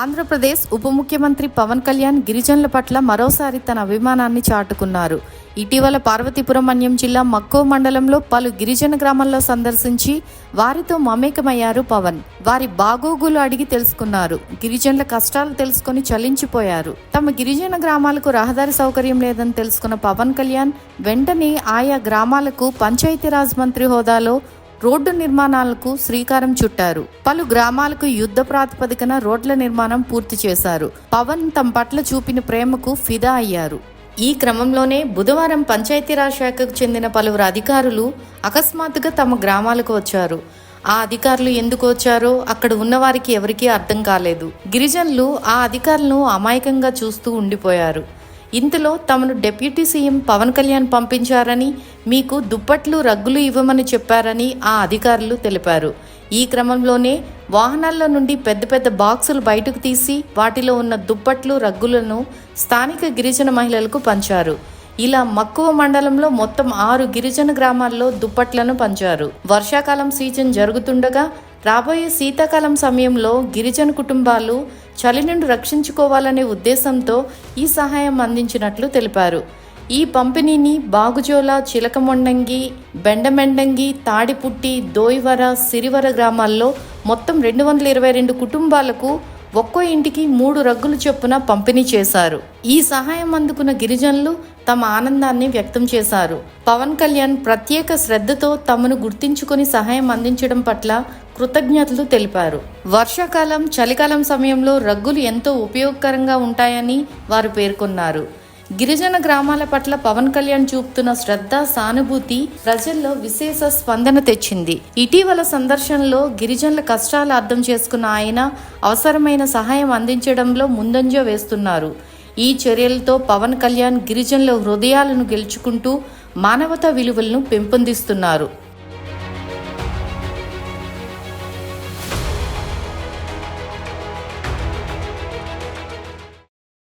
ఆంధ్రప్రదేశ్ ఉప ముఖ్యమంత్రి పవన్ కళ్యాణ్ గిరిజనుల పట్ల మరోసారి తన అభిమానాన్ని చాటుకున్నారు. ఇటీవల పార్వతీపురం మన్యం జిల్లా మక్కో మండలంలో పలు గిరిజన గ్రామాల్లో సందర్శించి వారితో మమేకమయ్యారు పవన్. వారి బాగోగులు అడిగి తెలుసుకున్నారు. గిరిజనుల కష్టాలు తెలుసుకొని చలించిపోయారు. తమ గిరిజన గ్రామాలకు రహదారి సౌకర్యం లేదని తెలుసుకున్న పవన్ కళ్యాణ్ వెంటనే ఆయా గ్రామాలకు పంచాయతీరాజ్ మంత్రి హోదాలో రోడ్డు నిర్మాణాలకు శ్రీకారం చుట్టారు. పలు గ్రామాలకు యుద్ధ ప్రాతిపదికన రోడ్ల నిర్మాణం పూర్తి చేశారు. పవన్ తమ పట్ల చూపిన ప్రేమకు ఫిదా అయ్యారు. ఈ క్రమంలోనే బుధవారం పంచాయతీరాజ్ శాఖకు చెందిన పలువురు అధికారులు అకస్మాత్తుగా తమ గ్రామాలకు వచ్చారు. ఆ అధికారులు ఎందుకు వచ్చారో అక్కడ ఉన్నవారికి ఎవరికీ అర్థం కాలేదు. గిరిజనులు ఆ అధికారులను అమాయకంగా చూస్తూ ఉండిపోయారు. ఇంతలో తమను డిప్యూటీ సీఎం పవన్ కళ్యాణ్ పంపించారని మీకు దుప్పట్లు రగ్గులు ఇవ్వమని చెప్పారని ఆ అధికారులు తెలిపారు. ఈ క్రమంలోనే వాహనాల్లో నుండి పెద్ద పెద్ద బాక్సులు బయటకు తీసి వాటిలో ఉన్న దుప్పట్లు రగ్గులను స్థానిక గిరిజన మహిళలకు పంచారు. ఇలా మక్కువ మండలంలో మొత్తం ఆరు గిరిజన గ్రామాల్లో దుప్పట్లను పంచారు. వర్షాకాలం సీజన్ జరుగుతుండగా రాబోయే శీతాకాలం సమయంలో గిరిజన కుటుంబాలు చలి నుండి రక్షించుకోవాలనే ఉద్దేశంతో ఈ సహాయం అందించినట్లు తెలిపారు. ఈ పంపిణీని బాగుజోల చిలకమొండంగి బెండమెండంగి తాడిపుట్టి దోయివర సిరివర గ్రామాల్లో మొత్తం రెండు వందల ఇరవై రెండు కుటుంబాలకు ఒక్కో ఇంటికి మూడు రగ్గులు చొప్పున పంపిణీ చేశారు. ఈ సహాయం అందుకున్న గిరిజనులు తమ ఆనందాన్ని వ్యక్తం చేశారు. పవన్ కళ్యాణ్ ప్రత్యేక శ్రద్ధతో తమను గుర్తించుకొని సహాయం అందించడం పట్ల కృతజ్ఞతలు తెలిపారు. వర్షాకాలం చలికాలం సమయంలో రగ్గులు ఎంతో ఉపయోగకరంగా ఉంటాయని వారు పేర్కొన్నారు. గిరిజన గ్రామాల పట్ల పవన్ కళ్యాణ్ చూపుతున్న శ్రద్ధ సానుభూతి ప్రజల్లో విశేష స్పందన తెచ్చింది. ఇటీవల సందర్శనలో గిరిజనుల కష్టాలు అర్థం చేసుకున్న ఆయన అవసరమైన సహాయం అందించడంలో ముందంజ వేస్తున్నారు. ఈ చర్యలతో పవన్ కళ్యాణ్ గిరిజనుల హృదయాలను గెలుచుకుంటూ మానవతా విలువలను పెంపొందిస్తున్నారు.